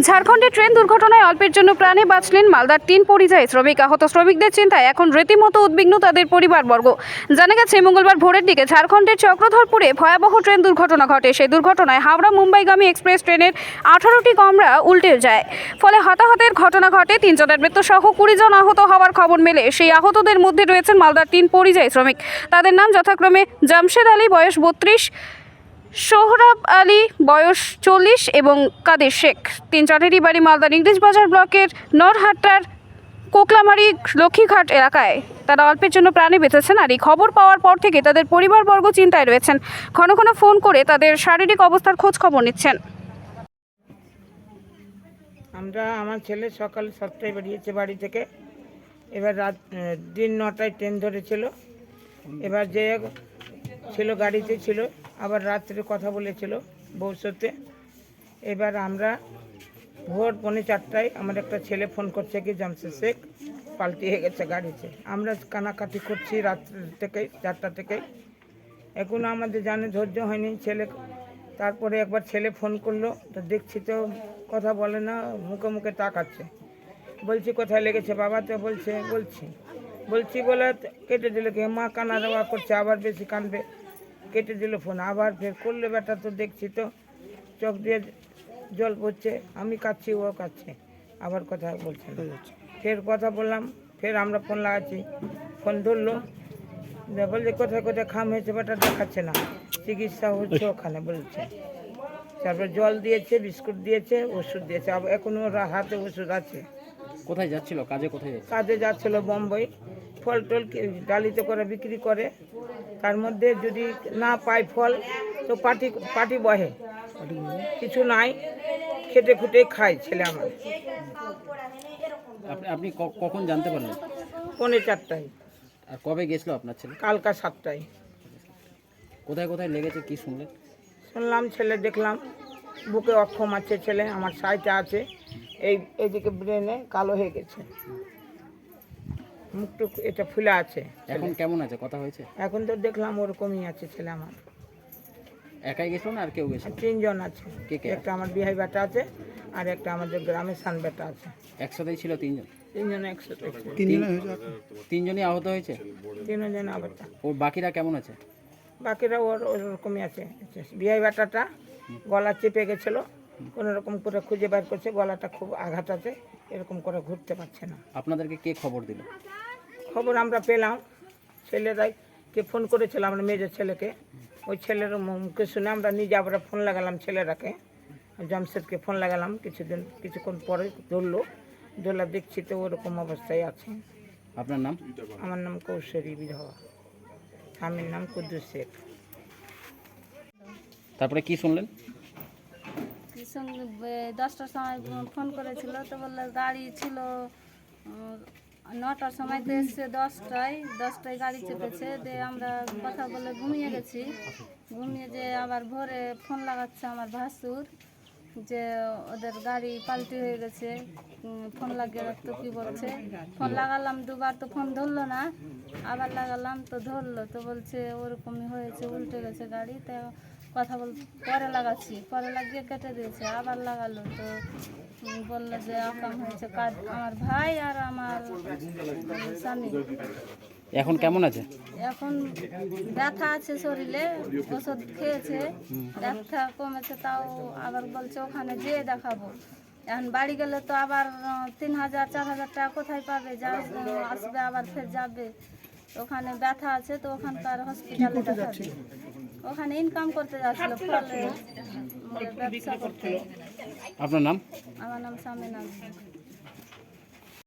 ঝাড়খণ্ডে ট্রেন দুর্ঘটনায় অল্পের জন্য প্রাণে বাঁচলেন মালদার তিন পরিযায়ী শ্রমিক। আহত শ্রমিকদের চিন্তায় এখন রীতিমতো উদ্বিগ্ন তাদের পরিবারবর্গ। জানা গেছে, মঙ্গলবার ভোরের দিকে ঝাড়খণ্ডের চক্রধরপুরে ভয়াবহ ট্রেন দুর্ঘটনা ঘটে। সেই দুর্ঘটনায় হাওড়া মুম্বাইগামী এক্সপ্রেস ট্রেনের আঠারোটি কমরা উল্টে যায়। ফলে হতাহতের ঘটনা ঘটে। তিনজনের মৃত্যু সহ কুড়ি জন আহত হওয়ার খবর মেলে। সেই আহতদের মধ্যে রয়েছেন মালদার তিন পরিযায়ী শ্রমিক। তাদের নাম যথাক্রমে জামশেদ আলী, বয়স বত্রিশ। সোহরাব আলী, বয়স চল্লিশ, এবং কাদের শেখ? তিন চারেরই বাড়ি মালদার ইংলিশ বাজার ব্লকের নরহাট্টার কোকলামারি লক্ষ্মীঘাট এলাকায়। তারা অল্পের জন্য প্রাণে বেঁচেছেন আর এই খবর পাওয়ার পর থেকে তাদের পরিবারবর্গ চিন্তায় রয়েছেন। ঘন ঘন ফোন করে তাদের শারীরিক অবস্থার খোঁজ খবর নিচ্ছেন। আমরা, আমার ছেলে সকাল সাতটায় বেরিয়েছে বাড়ি থেকে। এবার রাত দিন নটায় ট্রেন ধরেছিল। এবার যে ছিল, গাড়িতে ছিল। আবার রাত্রে কথা বলেছিল সাথে এবার আমরা ভোর পৌনে চারটায় আমার একটা ছেলে ফোন করছে কি, জামশেদ শেখ পাল্টিয়ে গেছে গাড়িতে। আমরা কানাকাটি করছি রাত্রে থেকে চারটা থেকে এখনও আমাদের জানে ধৈর্য হয়নি ছেলে। তারপরে একবার ছেলে ফোন করল, তো দেখছি তো কথা বলে না, মুখে মুখে তাকাচ্ছে। বলছি, কোথায় লেগেছে বাবা? তো বলছে, বলছি। বলছি বলে কেটে দিল কে, মা কানা দেওয়া করছে, আবার বেশি কানবে কেটে দিল ফোন আবার ফের করলে বেটা তো দেখছি তো চোখ দিয়ে জল পড়ছে আমি কাচ্ছি ও কাচ্ছে আবার কথা বলছে ফের কথা বললাম ফের আমরা ফোন লাগাচ্ছি ফোন ধরলো বলছে কোথায় কোথায় খাম হয়েছে বেটা দেখাচ্ছে না চিকিৎসা হচ্ছে ওখানে বলছে। তারপর জল দিয়েছে বিস্কুট দিয়েছে ওষুধ দিয়েছে আবার এখনও ওর হাতে ওষুধ আছে। কোথায় যাচ্ছিল? কাজে কোথায় কাজে যাচ্ছিল বোম্বাই। ফল টল ডালিতে করে বিক্রি করে। তার মধ্যে যদি না পায় ফল তো পাটি পাটি বহে। কিছু নাই খেটে খুটে খায় ছেলে আমার। আপনি আপনি কখন জানতে পারলেন? পৌনে চারটায়। আর কবে গেছিল আপনার ছেলে? কালকা সাতটায়। কোথায় কোথায় লেগেছে কি শুনলেন? শুনলাম ছেলে দেখলাম বুকে অক্ষম আছে ছেলে আমার সাইটে আছে। এই এইদিকে ব্রেনে কালো হয়ে গেছে। মুখটুক এটা ফুলে আছে এখন কেমন আছে? কথা হয়েছে? এখন তো দেখলাম ওরকমই আছে ছেলে আমার। একাই গেছিল না আর কেউ গেছিল তিনজন আছে। কে কে? একটা আমার বিহাই বেটা আছে আর একটা আমাদের গ্রামের সান বেটা আছে। একসাথেই ছিল তিনজন? তিনজন একসাথে। তিনজনই আহত হয়েছে? তিনজন আবার ও বাকিরা কেমন আছে? বাকিরা ওর ওরকমই আছে। বিহাই বেটাটা গলা চেপে গেছিল। কোনো রকম করে খুঁজে বের করছে গলাটা খুব আঘাত আছে এরকম করে ঘুরতে পারছে না। আপনাদেরকে কে খবর দিল? খবর আমরা পেলাম। ছেলেরাই কে ফোন করেছিলাম আমরা মেজর ছেলেকে। ওই ছেলের মুখে শুনে আমরা নিজে আবার ফোন লাগালাম ছেলেরাকে। জামশেদকে ফোন লাগালাম কিছুদিন কিছুক্ষণ পরে ধরলো। ধরলা দেখছি তো ওরকম অবস্থায় আছে। আপনার নাম? আমার নাম কৌশলী বিধবা। স্বামীর নাম কুদ্দুস শেখ। তারপরে কি শুনলেন? দশটার সময় ফোন করেছিল তো বলল গাড়ি ছিল নটার সময় তো এসছে দশটায় দশটায় গাড়ি চেপেছে, দিয়ে আমরা কথা বলে ঘুমিয়ে গেছি। ঘুমিয়ে যে আবার ভোরে ফোন লাগাচ্ছে আমার ভাসুর, যে ওদের গাড়ি পাল্টি হয়ে গেছে ফোন লাগিয়ে রাখতো কি বলছে? ফোন লাগালাম, দুবার তো ফোন ধরলো না, আবার লাগালাম, তো ধরলো, তো বলছে ওরকমই হয়েছে, উল্টে গেছে গাড়ি, তো কথা বল পরে লাগাচ্ছি। পরে লাগিয়ে কেটে দিয়েছে আবার লাগালো তো বলল যে আকাম হয়েছে। কাজ আমার ভাই আর আমার স্বামী। এখন কেমন আছে? এখন ব্যথা আছে শরীরে ওষুধ খেয়েছে ব্যথা কমেছে তাও আবার বলছে ওখানে যেয়ে দেখাবো। এখন বাড়ি গেলে তো আবার তিন হাজার চার হাজার টাকা কোথায় পাবে? যা আসবে আবার ফের যাবে। ওখানে ব্যথা আছে তো ওখানকার হসপিটালে দেখাবে। ওখানে ইনকাম করতে যাচ্ছিল ফলে ব্যবসা করতে। আপনার নাম? আমার নাম সামিনা।